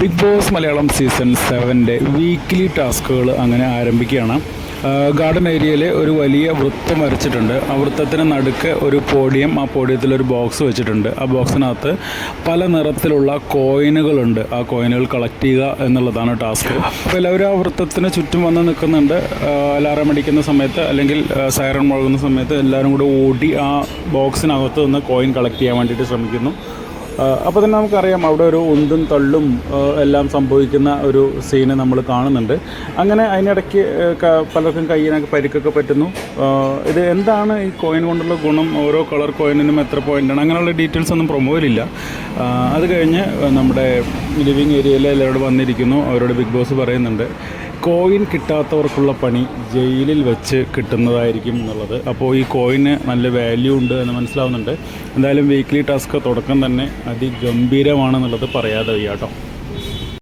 Big boss Malayalam season സെവന്റെ weekly ടാസ്കുകൾ അങ്ങനെ ആരംഭിക്കുകയാണ്. ഗാർഡൻ ഏരിയയിൽ ഒരു വലിയ വൃത്തം വരച്ചിട്ടുണ്ട്. ആ വൃത്തത്തിന് നടുക്ക് ഒരു പോഡിയം ആ പോഡിയത്തിൽ ഒരു ബോക്സ് വെച്ചിട്ടുണ്ട്. ആ ബോക്സിനകത്ത് പല നിറത്തിലുള്ള കോയിനുകളുണ്ട്. ആ കോയിനുകൾ കളക്ട് ചെയ്യുക എന്നുള്ളതാണ് ടാസ്ക്. അപ്പോൾ എല്ലാവരും ആ വൃത്തത്തിന് ചുറ്റും വന്ന് നിൽക്കുന്നുണ്ട്. അലാറം അടിക്കുന്ന സമയത്ത് അല്ലെങ്കിൽ സൈറൺ മുഴങ്ങുന്ന സമയത്ത് എല്ലാവരും കൂടെ ഓടി ആ ബോക്സിനകത്ത് നിന്ന് കോയിൻ കളക്ട് ചെയ്യാൻ വേണ്ടിയിട്ട് ശ്രമിക്കുന്നു. അപ്പോൾ തന്നെ നമുക്കറിയാം അവിടെ ഒരു ഉന്തും തള്ളും എല്ലാം സംഭവിക്കുന്ന ഒരു സീന് നമ്മൾ കാണുന്നുണ്ട്. അങ്ങനെ അതിനിടയ്ക്ക് പലർക്കും കയ്യിനൊക്കെ പരിക്കൊക്കെ പറ്റുന്നു. ഇത് എന്താണ് ഈ കോയിൻ കൊണ്ടുള്ള ഗുണം? ഓരോ കളർ കോയിനിനും എത്ര പോയിന്റാണ് അങ്ങനെയുള്ള ഡീറ്റെയിൽസ് ഒന്നും പ്രൊമോയിലില്ല അത് കഴിഞ്ഞ് നമ്മുടെ ലിവിങ് ഏരിയയിൽ എല്ലാവരോട് വന്നിരിക്കുന്നു. അവരോട് ബിഗ് ബോസ് പറയുന്നുണ്ട്. കോയിൻ കിട്ടാത്തവർക്കുള്ള പണി ജയിലിൽ വെച്ച് കിട്ടുന്നതായിരിക്കും എന്നുള്ളത്. അപ്പോൾ ഈ കോയിന് നല്ല വാല്യൂ ഉണ്ട് എന്ന് മനസ്സിലാവുന്നുണ്ട്. എന്തായാലും വീക്ക്ലി ടാസ്ക് തുടക്കം തന്നെ അതിഗംഭീരമാണെന്നുള്ളത് പറയാതെ വയ്യ കേട്ടോ.